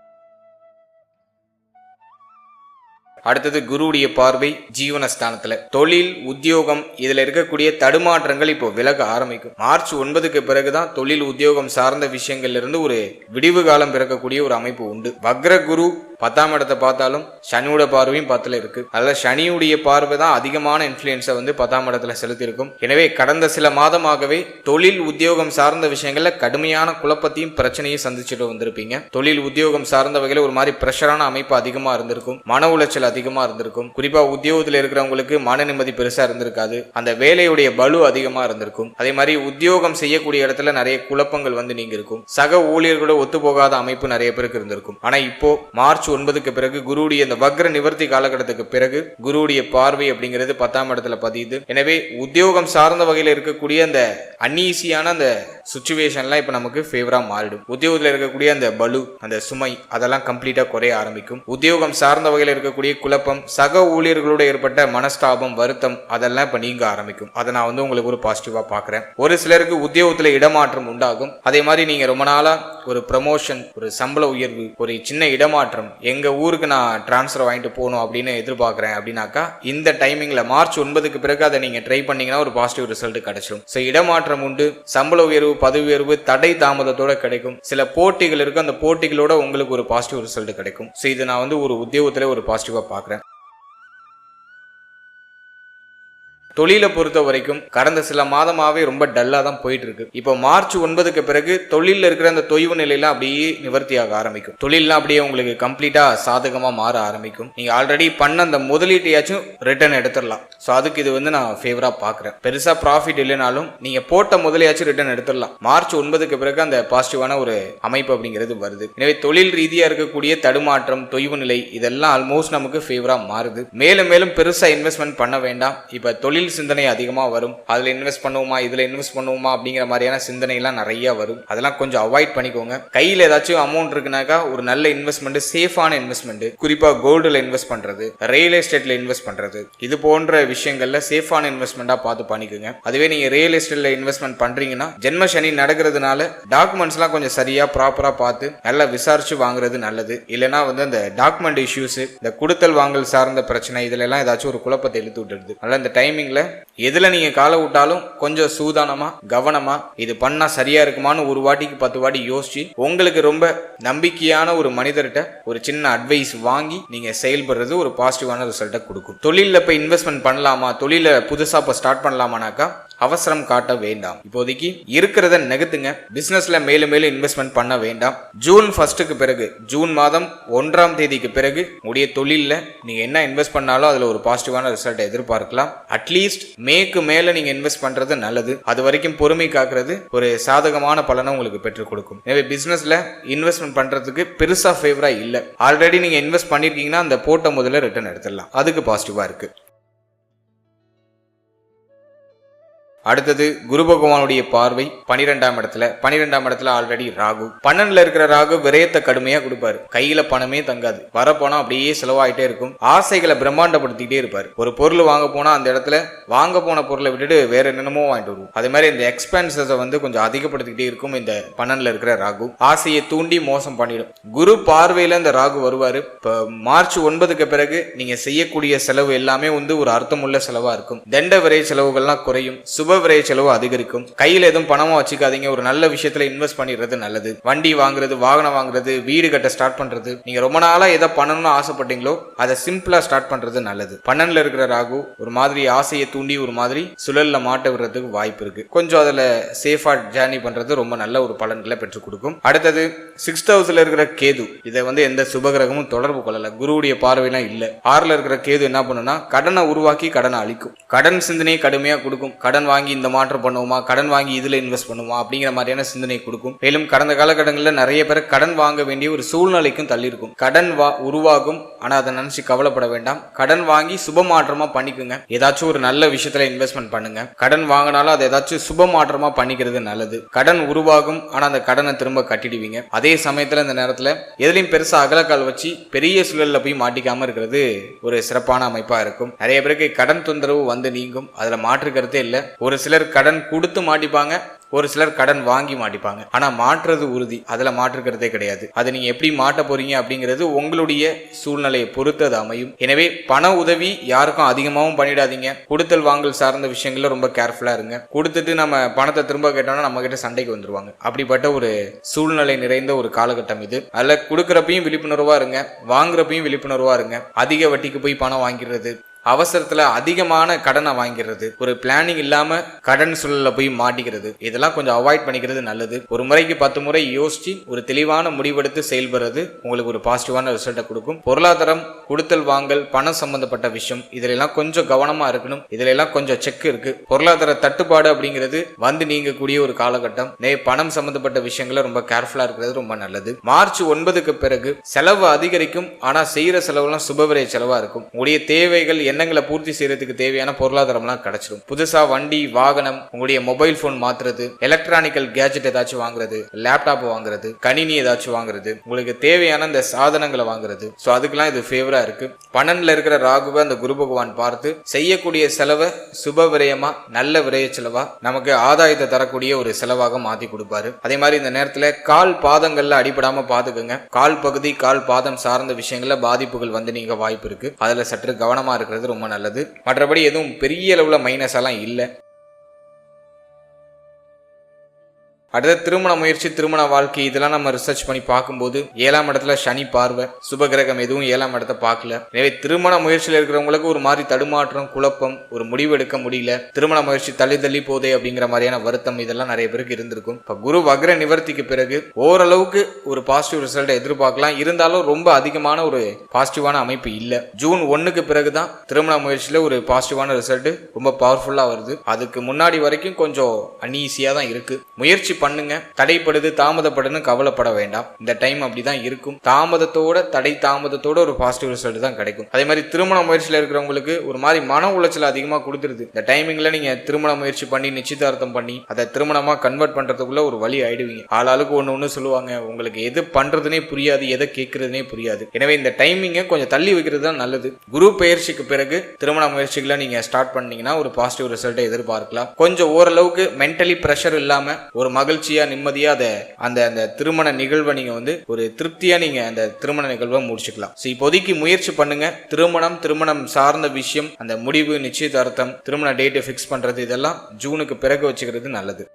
அடுத்தது குருவுடைய பார்வை ஜீவனஸ்தானத்துல. தொழில் உத்தியோகம் இதுல இருக்கக்கூடிய தடுமாற்றங்கள் இப்போ விலக ஆரம்பிக்கும். மார்ச் ஒன்பதுக்கு பிறகுதான் தொழில் உத்தியோகம் சார்ந்த விஷயங்கள்ல இருந்து ஒரு விடிவு காலம் பிறக்கக்கூடிய ஒரு அமைப்பு உண்டு. வக்ர குரு பத்தாம் இடத்தை பார்த்தாலும் சனியோட பார்வையும் பத்துல இருக்கு. அதில் சனியுடைய பார்வை தான் அதிகமான இன்ஃபுளுன்ஸை வந்து பத்தாம் இடத்துல செலுத்தியிருக்கும். எனவே கடந்த சில மாதமாகவே தொழில் உத்தியோகம் சார்ந்த விஷயங்கள்ல கடுமையான குழப்பத்தையும் பிரச்சனையும் சந்திச்சுட்டு வந்திருப்பீங்க. தொழில் உத்தியோகம் சார்ந்த வகையில் ஒரு மாதிரி பிரஷரான அமைப்பு அதிகமா இருந்திருக்கும். மன உளைச்சல் அதிகமா இருந்திருக்கும். குறிப்பா உத்தியோகத்தில் இருக்கிறவங்களுக்கு மன நிம்மதி பெருசா இருந்திருக்காது. அந்த வேலையுடைய பலு அதிகமா இருந்திருக்கும். அதே மாதிரி உத்தியோகம் செய்யக்கூடிய இடத்துல நிறைய குழப்பங்கள் வந்து நீங்க இருக்கும் சக ஊழியர்களோட ஒத்து போகாத அமைப்பு நிறைய பேருக்கு இருந்திருக்கும். ஆனா இப்போ மார்ச் ஒன்பதுக்கு பிறகு குருவுடைய இந்த வக்ர நிவர்த்தி காலகட்டத்துக்கு பிறகு குருவுடைய பார்வை அப்படிங்கிறது பத்தாம் இடத்துல பதியுது. எனவே உத்தியோகம் சார்ந்த வகையில் இருக்கக்கூடிய அந்த அன்ஈசியான அந்த சுச்சுவேஷன்லாம் இப்போ நமக்கு ஃபேவரா மாறிடும். உத்தியோகத்தில் இருக்கக்கூடிய அந்த பலு அந்த சுமை அதெல்லாம் கம்ப்ளீட்டா குறைய ஆரம்பிக்கும். உத்தியோகம் சார்ந்த வகையில் இருக்கக்கூடிய குழப்பம் சக ஊழியர்களோட ஏற்பட்ட மனஸ்தாபம் வருத்தம் அதெல்லாம் இப்போ நீங்க ஆரம்பிக்கும். அதை நான் வந்து உங்களுக்கு ஒரு பாசிட்டிவா பார்க்குறேன் ஒரு சிலருக்கு உத்தியோகத்தில் இடமாற்றம் உண்டாகும். அதே மாதிரி நீங்க ரொம்ப நாளா ஒரு ப்ரமோஷன் ஒரு சம்பள உயர்வு ஒரு சின்ன இடமாற்றம் எங்கள் ஊருக்கு நான் ட்ரான்ஸ்ஃபர் வாங்கிட்டு போகணும் அப்படின்னு எதிர்பார்க்குறேன் அப்படின்னாக்கா இந்த டைமிங்கில் மார்ச் ஒன்பதுக்கு பிறகு அதை நீங்கள் ட்ரை பண்ணிங்கன்னா ஒரு பாசிட்டிவ் ரிசல்ட் கிடைச்சிடும் ஸோ இடமாற்றம் உண்டு சம்பள உயர்வு பதவி உயர்வு தடை தாமதத்தோட கிடைக்கும். சில போட்டிகள் இருக்கும் அந்த போட்டிகளோட உங்களுக்கு ஒரு பாசிட்டிவ் ரிசல்ட் கிடைக்கும். ஸோ இது நான் வந்து ஒரு உத்தியோகத்தில் ஒரு பாசிட்டிவாக பார்க்குறேன். தொழிலை பொறுத்த வரைக்கும் கடந்த சில மாதமாகவே ரொம்ப டல்லாக தான் போயிட்டு இருக்கு இப்போ மார்ச் ஒன்பதுக்கு பிறகு தொழிலில் இருக்கிற அந்த தொய்வு நிலையெல்லாம் அப்படியே நிவர்த்தியாக ஆரம்பிக்கும். தொழிலெலாம் அப்படியே உங்களுக்கு கம்ப்ளீட்டாக சாதகமாக மாற ஆரம்பிக்கும். நீங்கள் ஆல்ரெடி பண்ண அந்த முதலீட்டையாச்சும் ரிட்டர்ன் எடுத்துடலாம். ஸோ அதுக்கு இது வந்து நான் ஃபேவராக பார்க்குறேன் பெருசாக ப்ராஃபிட் இல்லைனாலும் நீங்கள் போட்ட முதலையாச்சும் ரிட்டர்ன் எடுத்துடலாம். மார்ச் ஒன்பதுக்கு பிறகு அந்த பாசிட்டிவான ஒரு அமைப்பு அப்படிங்கிறது வருது. எனவே தொழில் ரீதியாக இருக்கக்கூடிய தடுமாற்றம் தொய்வு நிலை இதெல்லாம் ஆல்மோஸ்ட் நமக்கு ஃபேவராக மாறுது. மேலும் மேலும் பெருசாக இன்வெஸ்ட்மெண்ட் பண்ண வேண்டாம். இப்போ தொழில் தொழில் சிந்தனை அதிகமாக வரும். அதில் இன்வெஸ்ட் பண்ணுவோமா இதில் இன்வெஸ்ட் பண்ணுவோமா அப்படிங்கிற மாதிரியான சிந்தனைலாம் நிறைய வரும். அதெல்லாம் கொஞ்சம் அவாய்ட் பண்ணிக்கோங்க. கையில் ஏதாச்சும் அமௌண்ட் இருக்குனாக்கா ஒரு நல்ல இன்வெஸ்ட்மெண்ட் சேஃபான இன்வெஸ்ட்மெண்ட் குறிப்பாக கோல்டில் இன்வெஸ்ட் பண்ணுறது ரியல் எஸ்டேட்டில் இன்வெஸ்ட் பண்ணுறது இது போன்ற விஷயங்கள்ல சேஃபான இன்வெஸ்ட்மெண்ட்டாக பார்த்து பண்ணிக்கோங்க. அதுவே நீங்கள் ரியல் எஸ்டேட்டில் இன்வெஸ்ட்மெண்ட் பண்ணுறீங்கன்னா ஜென்ம சனி நடக்கிறதுனால டாக்குமெண்ட்ஸ்லாம் கொஞ்சம் சரியாக ப்ராப்பராக பார்த்து நல்லா விசாரிச்சு வாங்குறது நல்லது. இல்லைன்னா வந்து அந்த டாக்குமெண்ட் இஷ்யூஸ் இந்த கொடுத்தல் வாங்கல் சார்ந்த பிரச்சனை இதுல எல்லாம் ஏதாச்சும் ஒரு குழப்பத்தை இழுத்து விட்டுடுது. அதனால இந்த டைமிங்ல எதில் நீங்கள் காலை விட்டாலும் கொஞ்சம் சூதானமாக கவனமாக இது பண்ணால் சரியாக இருக்குமான்னு ஒரு வாட்டிக்கு பத்து வாட்டி யோசிச்சு உங்களுக்கு ரொம்ப நம்பிக்கையான ஒரு மனிதர்கிட்ட ஒரு சின்ன அட்வைஸ் வாங்கி நீங்கள் செயல்படுறது ஒரு பாசிட்டிவான ரிசல்ட்டை கொடுக்கும். தொழிலில் இப்போ இன்வெஸ்ட்மெண்ட் பண்ணலாமா? தொழிலை புதுசாக இப்போ ஸ்டார்ட் பண்ணலாமானாக்கா அவசரம் காட்ட வேண்டாம். இப்போதைக்கு இருக்கிறத நெகத்துங்க பிசினஸ்ல மேலும் மேலும் இன்வெஸ்ட்மெண்ட் பண்ண வேண்டாம். ஜூன் ஃபர்ஸ்ட்டுக்கு பிறகு ஜூன் மாதம் ஒன்றாம் தேதிக்கு பிறகு உடைய தொழிலில் நீங்க என்ன இன்வெஸ்ட் பண்ணாலும் அதுல ஒரு பாசிட்டிவான ரிசல்ட்டை எதிர்பார்க்கலாம். அட்லீஸ்ட் மேக்கு மேல நீங்க இன்வெஸ்ட் பண்றது நல்லது. அது வரைக்கும் பொறுமை காக்குறது ஒரு சாதகமான பலனை உங்களுக்கு பெற்றுக் கொடுக்கும். எனவே பிசினஸ்ல இன்வெஸ்ட்மெண்ட் பண்றதுக்கு பெருசா ஃபேவரா இல்லை. ஆல்ரெடி நீங்க இன்வெஸ்ட் பண்ணிருக்கீங்கன்னா அந்த போட்ட முதல்ல ரிட்டர்ன் எடுத்துடலாம். அதுக்கு பாசிட்டிவா இருக்கு. அடுத்தது குரு பகவானுடைய பார்வை பனிரெண்டாம் இடத்துல. பனிரெண்டாம் இடத்துல ஆல்ரெடி ராகு. பன்னெண்டுல இருக்கிற ராகு விரயத்தை கடுமையா கொடுப்பாரு. கையில பணமே தங்காது. வர பணம் அப்படியே செலவாயிட்டே இருக்கும். ஆசைகளை பிரம்மாண்டப்படுத்திக்கிட்டே இருப்பாரு. ஒரு பொருள் வாங்க போனா அந்த இடத்துல வாங்க போன பொருளை விட்டுட்டு வேற என்னென்னமோ வாங்கிட்டு வருவோம். அதே மாதிரி இந்த எக்ஸ்பென்சஸை வந்து கொஞ்சம் அதிகப்படுத்திக்கிட்டே இருக்கும் இந்த பன்னெண்டுல இருக்கிற ராகு. ஆசையை தூண்டி மோசம் பண்ணிடும். குரு பார்வையில இந்த ராகு வருவாரு. இப்போ மார்ச் ஒன்பதுக்கு பிறகு நீங்க செய்யக்கூடிய செலவு எல்லாமே வந்து ஒரு அர்த்தமுள்ள செலவா இருக்கும். தண்ட விரை செலவுகள்லாம் குறையும். சுப விரை செலவு அதிகரிக்கும். கையில் எதுவும் பணமா வச்சுக்காதீங்க. ஒரு நல்ல விஷயத்துல இன்வெஸ்ட் பண்ணிடுறது நல்லது. வண்டி வாங்குறது வாகனம் வாங்குறது வீடு கட்ட ஸ்டார்ட் பண்றது. நீங்க ரொம்ப நாளா எதை பண்ணணும்னு ஆசைப்பட்டீங்களோ அதை சிம்பிளா ஸ்டார்ட் பண்றது நல்லது. பன்னெண்டுல இருக்கிற ராகு ஒரு மாதிரி ஆசையை தூண்டி ஒரு மாதிரி சுழல்ல மாட்ட விடுறதுக்கு வாய்ப்பு இருக்கு. கொஞ்சம் அதுல சேஃபா ஜேர்னி பண்றது ரொம்ப நல்ல ஒரு பலன்களை பெற்றுக் கொடுக்கும். அடுத்தது சிக்ஸ்த் ஹவுஸ்ல இருக்கிற கேது. இதை வந்து எந்த சுபகிரகமும் தொடர்பு கொள்ளல. குருவுடைய பார்வையெல்லாம் இல்ல. ஆறுல இருக்கிற கேது என்ன பண்ணுனா கடனை உருவாக்கி கடனை அழிக்கும். கடன் சிந்தனையை கடுமையா கொடுக்கும். கடன் வாங்கி இந்த மாற்றம் பண்ணுவோமா? கடன் வாங்கி இதுல இன்வெஸ்ட் பண்ணுவோமா? அப்படிங்கிற மாதிரியான சிந்தனை கொடுக்கும். மேலும் கடந்த காலகட்டங்களில் நிறைய பேர் கடன் வாங்க வேண்டிய ஒரு சூழ்நிலைக்கும் தள்ளியிருக்கும். கடன் வா உருவாகும். ஆனால் அதை நினைச்சு கவலைப்பட வேண்டாம். கடன் வாங்கி சுப மாற்றமா பண்ணிக்கோங்க. ஏதாச்சும் ஒரு நல்ல விஷயத்துல இன்வெஸ்ட்மெண்ட் பண்ணுங்க. கடன் வாங்கினாலும் அதை ஏதாச்சும் சுப மாற்றமா பண்ணிக்கிறது நல்லது. கடன் உருவாகும். ஆனா அந்த கடனை திரும்ப கட்டிடுவீங்க. அதே சமயத்துல இந்த நேரத்துல எதுலையும் பெருசா அகலக்கால் வச்சு பெரிய சூழல்ல போய் மாட்டிக்காம இருக்கிறது ஒரு சிறப்பான அமைப்பா இருக்கும். நிறைய பேருக்கு கடன் தொந்தரவு வந்து நீங்கும். அதுல மாற்றுக்கிறதே இல்லை. ஒரு சிலர் கடன் கொடுத்து மாட்டிப்பாங்க ஒரு சிலர் கடன் வாங்கி மாட்டிப்பாங்க. ஆனா மாற்றுறது உறுதி. அதுல மாற்றுக்கிறதே கிடையாது. அதை நீங்க எப்படி மாட்ட போறீங்க அப்படிங்கிறது உங்களுடைய சூழ்நிலையை பொறுத்து அது அமையும். எனவே பண உதவி யாருக்கும் அதிகமாகவும் பண்ணிடாதீங்க. கொடுத்தல் வாங்கல் சார்ந்த விஷயங்கள்ல ரொம்ப கேர்ஃபுல்லா இருங்க. கொடுத்துட்டு நம்ம பணத்தை திரும்ப கேட்டோம்னா நம்ம கிட்ட சண்டைக்கு வந்துருவாங்க. அப்படிப்பட்ட ஒரு சூழ்நிலை நிறைந்த ஒரு காலகட்டம் இது. அதுல கொடுக்கறப்பையும் விழிப்புணர்வா இருங்க. வாங்குறப்பையும் விழிப்புணர்வா இருங்க. அதிக வட்டிக்கு போய் பணம் வாங்கிடுறது அவசரத்துல அதிகமான கடனை வாங்கிறது ஒரு பிளானிங் இல்லாம கடன் சூழல்ல போய் மாட்டிக்கிறது. இதெல்லாம் கொஞ்சம் அவாய்ட் பண்ணிக்கிறது நல்லது. ஒரு முறைக்கு பத்து முறை யோசிச்சு ஒரு தெளிவான முடிவெடுத்து செயல்படுறது உங்களுக்கு ஒரு பாசிட்டிவான ரிசல்ட்டை கொடுக்கும். பொருளாதாரம் கொடுத்தல் வாங்கல் பணம் சம்பந்தப்பட்ட விஷயம் இதுல எல்லாம் கொஞ்சம் கவனமா இருக்கணும். இதுல எல்லாம் கொஞ்சம் செக் இருக்கு. பொருளாதார தட்டுப்பாடு அப்படிங்கிறது வந்து நீங்கக்கூடிய ஒரு காலகட்டம். நே பணம் சம்பந்தப்பட்ட விஷயங்களை ரொம்ப கேர்ஃபுல்லா இருக்கிறது ரொம்ப நல்லது. மார்ச் ஒன்பதுக்கு பிறகு செலவு அதிகரிக்கும். ஆனா செய்யற செலவுலாம் சுபவிரை செலவா இருக்கும். உங்களுடைய தேவைகள் எண்ணங்களை பூர்த்தி செய்யறதுக்கு தேவையான பொருளாதாரம்லாம் கிடைச்சிடும் புதுசா வண்டி வாகனம் உங்களுடைய மொபைல் போன் மாத்துறது எலக்ட்ரானிக்கல் கேஜெட் ஏதாச்சும் வாங்குறது லேப்டாப் வாங்குறது கணினி ஏதாச்சும் வாங்குறது உங்களுக்கு தேவையான இந்த சாதனங்களை வாங்குறது. ஸோ அதுக்கெல்லாம் இது ஃபேவரா இருக்கு. பன்னெண்டுல இருக்கிற ராகுவை அந்த குரு பகவான் பார்த்து செய்யக்கூடிய செலவை சுப விரயமா நல்ல விரய செலவா நமக்கு ஆதாயத்தை தரக்கூடிய ஒரு செலவாக மாத்தி கொடுப்பாரு. அதே மாதிரி இந்த நேரத்துல கால் பாதங்கள்ல அடிபடாம பாத்துக்கோங்க. கால் பகுதி கால் பாதம் சார்ந்த விஷயங்கள்ல பாதிப்புகள் வந்து நீங்க வாய்ப்பு இருக்கு. அதுல சற்று கவனமா இருக்கிறது ரொம்ப நல்லது. மற்றபடி எதுவும் பெரிய அளவுல மைனஸ் எல்லாம் இல்லை. அடுத்த திருமண முயற்சி திருமண வாழ்க்கை இதெல்லாம் நம்ம ரிசர்ச் பண்ணி பார்க்கும்போது ஏழாம் இடத்துல சனி பார்வை சுபகிரகம் எதுவும் ஏழாம் இடத்த பார்க்கல. எனவே திருமண முயற்சியில் இருக்கிறவங்களுக்கு ஒரு மாதிரி தடுமாற்றம் குழப்பம் ஒரு முடிவு எடுக்க முடியல. திருமண முயற்சி தள்ளி தள்ளி போதே அப்படிங்கிற மாதிரியான வருத்தம் இதெல்லாம் நிறைய பேருக்கு இருந்திருக்கும். இப்போ குரு வக்ர நிவர்த்திக்கு பிறகு ஓரளவுக்கு ஒரு பாசிட்டிவ் ரிசல்ட்டை எதிர்பார்க்கலாம். இருந்தாலும் ரொம்ப அதிகமான ஒரு பாசிட்டிவான அமைப்பு இல்லை. ஜூன் ஒன்னுக்கு பிறகு தான் திருமண முயற்சியில் ஒரு பாசிட்டிவான ரிசல்ட் ரொம்ப பவர்ஃபுல்லாக வருது. அதுக்கு முன்னாடி வரைக்கும் கொஞ்சம் அன்ஈஸியாக தான் இருக்குது முயற்சி பண்ணுங்க. தடைப்படுது தாமதப்படுன்னு கவலைப்பட வேண்டாம். இந்த டைம் அப்படிதான் இருக்கும். தாமதத்தோட தடை தாமதத்தோட ஒரு பாசிட்டிவ் ரிசல்ட் தான் கிடைக்கும். அதே மாதிரி திருமண முயற்சியில் இருக்கிறவங்களுக்கு ஒரு மாதிரி மன உளைச்சல் அதிகமாக கொடுத்துருது. இந்த டைமிங்ல நீங்க திருமண முயற்சி பண்ணி நிச்சயதார்த்தம் பண்ணி அதை திருமணமா கன்வெர்ட் பண்றதுக்குள்ள ஒரு வழி ஆயிடுவீங்க. ஆளாளுக்கு ஒன்று ஒன்று சொல்லுவாங்க. உங்களுக்கு எது பண்றதுனே புரியாது எதை கேட்கறதுனே புரியாது. எனவே இந்த டைமிங்கை கொஞ்சம் தள்ளி வைக்கிறது தான் நல்லது. குரு பெயர்ச்சிக்கு பிறகு திருமண முயற்சிகளை நீங்க ஸ்டார்ட் பண்ணீங்கன்னா ஒரு பாசிட்டிவ் ரிசல்ட்டை எதிர்பார்க்கலாம். கொஞ்சம் ஓரளவுக்கு மென்டலி ப்ரெஷர் இல்லாம ஒரு மகிழ்ச்சியாக நிம்மதியாக அதை அந்த அந்த திருமண நிகழ்வை நீங்கள் வந்து ஒரு திருப்தியா நீங்கள் அந்த திருமண நிகழ்வை முடிச்சுக்கலாம். ஸோ இப்போதைக்கு முயற்சி பண்ணுங்க. திருமணம் திருமணம் சார்ந்த விஷயம் அந்த முடிவு நிச்சயதார்த்தம் திருமண டேட்டை ஃபிக்ஸ் பண்ணுறது இதெல்லாம் ஜூனுக்கு பிறகு வச்சுக்கிறது நல்லது.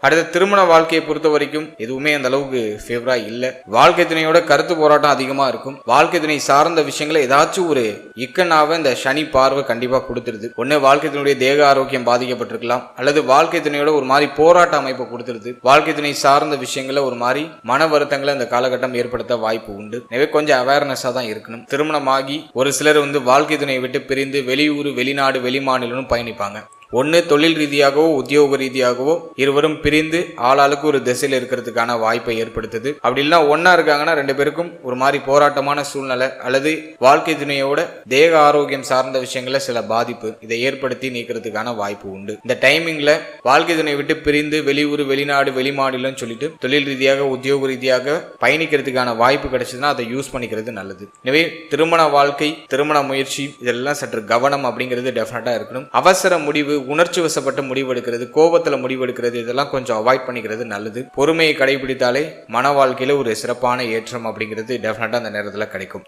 அடுத்த திருமண வாழ்க்கையை பொறுத்த வரைக்கும் எதுவுமே அந்த அளவுக்கு ஃபேவரா இல்ல. வாழ்க்கை துணையோட கருத்து போராட்டம் அதிகமா இருக்கும். வாழ்க்கை துணை சார்ந்த விஷயங்களை ஏதாச்சும் ஒரு இக்கனாவை இந்த சனி பார்வை கண்டிப்பா கொடுத்துருது. ஒன்னு வாழ்க்கை துணையுடைய தேக ஆரோக்கியம் பாதிக்கப்பட்டிருக்கலாம். அல்லது வாழ்க்கை துணையோட ஒரு மாதிரி போராட்ட அமைப்பை கொடுத்துருது. வாழ்க்கை துணை சார்ந்த விஷயங்களை ஒரு மாதிரி மன வருத்தங்களை இந்த காலகட்டம் ஏற்படுத்த வாய்ப்பு உண்டு. எனவே கொஞ்சம் அவேர்னஸா தான் இருக்கணும். திருமணமாகி ஒரு சிலர் வந்து வாழ்க்கை துணையை விட்டு பிரிந்து வெளியூர் வெளிநாடு வெளிமாநிலம்னு பயணிப்பாங்க. ஒன்று தொழில் ரீதியாகவோ உத்தியோக ரீதியாகவோ இருவரும் பிரிந்து ஆளாளுக்கு ஒரு திசையில் இருக்கிறதுக்கான வாய்ப்பை ஏற்படுத்துது. அப்படி இல்லைன்னா ஒன்றா இருக்காங்கன்னா ரெண்டு பேருக்கும் ஒரு மாதிரி போராட்டமான சூழ்நிலை அல்லது வாழ்க்கை துணையோட தேக ஆரோக்கியம் சார்ந்த விஷயங்கள சில பாதிப்பு இதை ஏற்படுத்தி நீக்கிறதுக்கான வாய்ப்பு உண்டு. இந்த டைமிங்ல வாழ்க்கை துணை விட்டு பிரிந்து வெளியூர் வெளிநாடு வெளிமாநிலம் சொல்லிட்டு தொழில் ரீதியாக உத்தியோக ரீதியாக பயணிக்கிறதுக்கான வாய்ப்பு கிடைச்சதுன்னா அதை யூஸ் பண்ணிக்கிறது நல்லது. எனவே திருமண வாழ்க்கை திருமண முயற்சி இதெல்லாம் சற்று கவனம் அப்படிங்கிறது டெஃபினட்டா இருக்கணும். அவசர முடிவு உணர்ச்சி வசப்பட்ட முடிவெடுக்கிறது கோபத்தில் முடிவெடுக்கிறது இதெல்லாம் கொஞ்சம் அவாய்ட் பண்ணிக்கிறது நல்லது. பொறுமையை கடைபிடித்தாலே மன வாழ்க்கையில் ஒரு சிறப்பான ஏற்றம் அப்படிங்கிறது டெஃபினட்டாக அந்த நேரத்தில் கிடைக்கும்.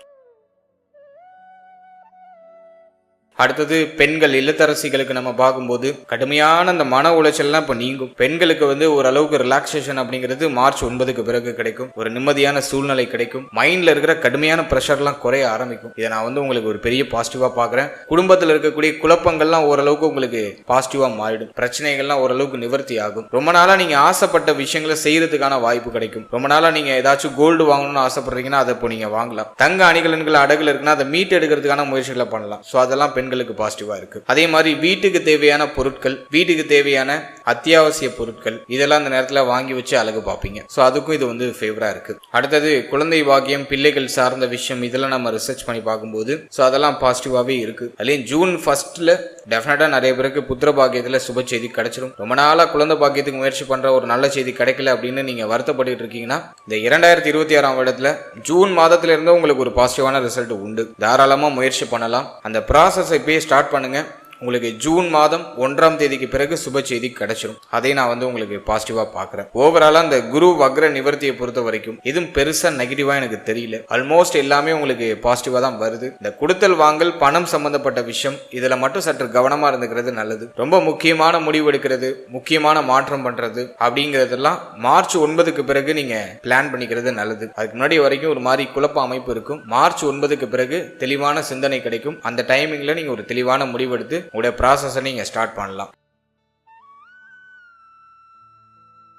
அடுத்தது பெண்கள் இல்லத்தரசிகளுக்கு நம்ம பார்க்கும்போது கடுமையான அந்த மன உளைச்சல்லாம் இப்போ நீங்கும். பெண்களுக்கு வந்து ஓரளவுக்கு ரிலாக்ஸேஷன் அப்படிங்கிறது மார்ச் ஒன்பதுக்கு பிறகு கிடைக்கும். ஒரு நிம்மதியான சூழ்நிலை கிடைக்கும். மைண்ட்ல இருக்கிற கடுமையான ப்ரெஷர்லாம் குறைய ஆரம்பிக்கும். இதை நான் வந்து உங்களுக்கு ஒரு பெரிய பாசிட்டிவா பார்க்குறேன். குடும்பத்தில் இருக்கக்கூடிய குழப்பங்கள்லாம் ஓரளவுக்கு உங்களுக்கு பாசிட்டிவா மாறிடும். பிரச்சனைகள்லாம் ஓரளவுக்கு நிவர்த்தி ஆகும். ரொம்ப நாளா நீங்க ஆசைப்பட்ட விஷயங்களை செய்யறதுக்கான வாய்ப்பு கிடைக்கும். ரொம்ப நாளா நீங்க ஏதாச்சும் கோல்டு வாங்கணும்னு ஆசைப்படுறீங்கன்னா அதை இப்போ நீங்க வாங்கலாம். தங்க அணிகலன்கள் அடகுல இருக்குன்னா அதை மீட் எடுக்கிறதுக்கான முயற்சிகளை பண்ணலாம். ஸோ அதெல்லாம் பெண்களுக்கு பாசிட்டிவா இருக்கு. அதே மாதிரி வீட்டுக்கு தேவையான பொருட்கள் வீட்டுக்கு தேவையான அத்தியாவசிய பொருட்கள் இதெல்லாம் அந்த நேரத்தில் வாங்கி வச்சு அழகு பார்ப்பீங்க. ஸோ அதுக்கும் இது வந்து ஃபேவரா இருக்கு. அடுத்தது குழந்தை பாக்கியம் பிள்ளைகள் சார்ந்த விஷயம் இதெல்லாம் நம்ம ரிசர்ச் பண்ணி பார்க்கும்போது ஸோ அதெல்லாம் பாசிட்டிவாகவே இருக்கு. அதுலேயும் ஜூன் ஃபர்ஸ்ட்ல டெஃபினட்டா நிறைய பேருக்கு புத்திர பாக்கியத்தில் சுப செய்தி கிடைச்சிடும் ரொம்ப நாளா குழந்தை பாக்கியத்துக்கு முயற்சி பண்ற ஒரு நல்ல செய்தி கிடைக்கல அப்படின்னு நீங்க வருத்தப்பட்டு இருக்கீங்கன்னா இந்த இரண்டாயிரத்தி இருபத்தி ஆறாம் வருடத்துல ஜூன் மாதத்துல இருந்து உங்களுக்கு ஒரு பாசிட்டிவான ரிசல்ட் உண்டு. தாராளமா முயற்சி பண்ணலாம். அந்த ப்ராசஸை இப்பயே ஸ்டார்ட் பண்ணுங்கள் உங்களுக்கு ஜூன் மாதம் ஒன்றாம் தேதிக்கு பிறகு சுப செய்தி கிடைச்சிடும் அதை நான் வந்து உங்களுக்கு பாசிட்டிவா பார்க்குறேன். ஓவராலா அந்த குரு வக்ர நிவர்த்தியை பொறுத்த வரைக்கும் எதுவும் பெருசா நெகட்டிவா எனக்கு தெரியல. ஆல்மோஸ்ட் எல்லாமே உங்களுக்கு பாசிட்டிவா தான் வருது. இந்த கொடுத்தல் வாங்கல் பணம் சம்பந்தப்பட்ட விஷயம் இதுல மட்டும் சற்று கவனமா இருந்துக்கிறது நல்லது. ரொம்ப முக்கியமான முடிவு எடுக்கிறது முக்கியமான மாற்றம் பண்றது அப்படிங்கிறதெல்லாம் மார்ச் ஒன்பதுக்கு பிறகு நீங்க பிளான் பண்ணிக்கிறது நல்லது. அதுக்கு முன்னாடி வரைக்கும் ஒரு மாதிரி குழப்ப அமைப்பு இருக்கும். மார்ச் ஒன்பதுக்கு பிறகு தெளிவான சிந்தனை கிடைக்கும். அந்த டைமிங்ல நீங்க ஒரு தெளிவான முடிவெடுத்து உங்களுடைய ப்ராசஸை நீங்கள் ஸ்டார்ட் பண்ணலாம்.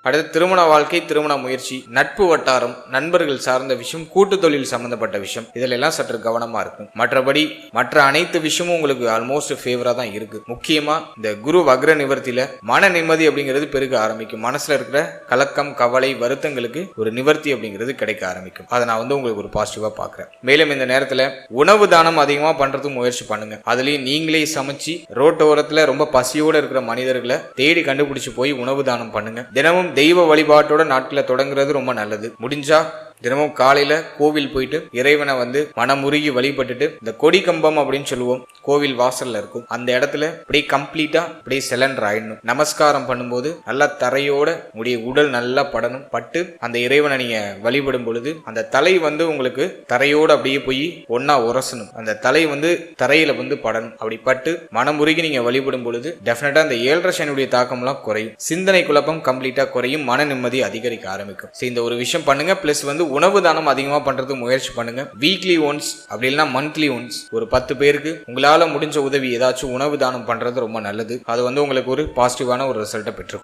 அடுத்து திருமண வாழ்க்கை திருமண முயற்சி நட்பு வட்டாரம் நண்பர்கள் சார்ந்த விஷயம் கூட்டு தொழில் சம்பந்தப்பட்ட விஷயம் இதுல எல்லாம் சற்று கவனமா இருக்கும். மற்றபடி மற்ற அனைத்து விஷயமும் உங்களுக்கு ஆல்மோஸ்ட் ஃபேவரா தான் இருக்கு. முக்கியமா இந்த குரு வக்ர நிவர்த்தியில மன நிம்மதி அப்படிங்கிறது பெருக ஆரம்பிக்கும். மனசுல இருக்கிற கலக்கம் கவலை வருத்தங்களுக்கு ஒரு நிவர்த்தி அப்படிங்கிறது கிடைக்க ஆரம்பிக்கும். அதை நான் வந்து உங்களுக்கு ஒரு பாசிட்டிவா பாக்குறேன் மேலும் இந்த நேரத்துல உணவு தானம் அதிகமா பண்றதுக்கு முயற்சி பண்ணுங்க. அதுலயும் நீங்களே சமைச்சு ரோட்டோரத்துல ரொம்ப பசியோட இருக்கிற மனிதர்களை தேடி கண்டுபிடிச்சு போய் உணவு தானம் பண்ணுங்க. தினமும் தெய்வ வழிபாட்டோட நாட்களை தொடங்குறது ரொம்ப நல்லது. முடிஞ்சா தினமும் காலையில கோவில் போயிட்டு இறைவனை வந்து மனமுருகி வழிபட்டுட்டு இந்த கொடி கம்பம் அப்படின்னு சொல்லுவோம் கோவில் வாசல்ல இருக்கும். அந்த இடத்துல அப்படியே கம்ப்ளீட்டா அப்படியே சிலண்டர் ஆயிடணும். நமஸ்காரம் பண்ணும்போது நல்லா தரையோட உங்களுடைய உடல் நல்லா படணும். பட்டு அந்த இறைவனை நீங்க வழிபடும் பொழுது அந்த தலை வந்து உங்களுக்கு தரையோட அப்படியே போய் ஒன்னா உரசணும். அந்த தலை வந்து தரையில வந்து படணும். அப்படி பட்டு மனமுருகி நீங்க வழிபடும் பொழுது டெஃபினட்டா அந்த ஏழரை சனியுடைய தாக்கம்லாம் குறையும். சிந்தனை குழப்பம் கம்ப்ளீட்டா குறையும். மன நிம்மதி அதிகரிக்க ஆரம்பிக்கும். சரி இந்த ஒரு விஷயம் பண்ணுங்க. பிளஸ் வந்து உணவு தானம் அதிகமாக பண்ணுறதுக்கு முயற்சி பண்ணுங்க. வீக்லி ஒன்ஸ் அப்படி இல்லைன்னா மந்த்லி ஒன்ஸ் ஒரு பத்து பேருக்கு உங்களால் முடிஞ்ச உதவி ஏதாச்சும் உணவு தானம் பண்ணுறது ரொம்ப நல்லது. அது வந்து உங்களுக்கு ஒரு பாசிட்டிவான ஒரு ரிசல்ட்டை பெற்று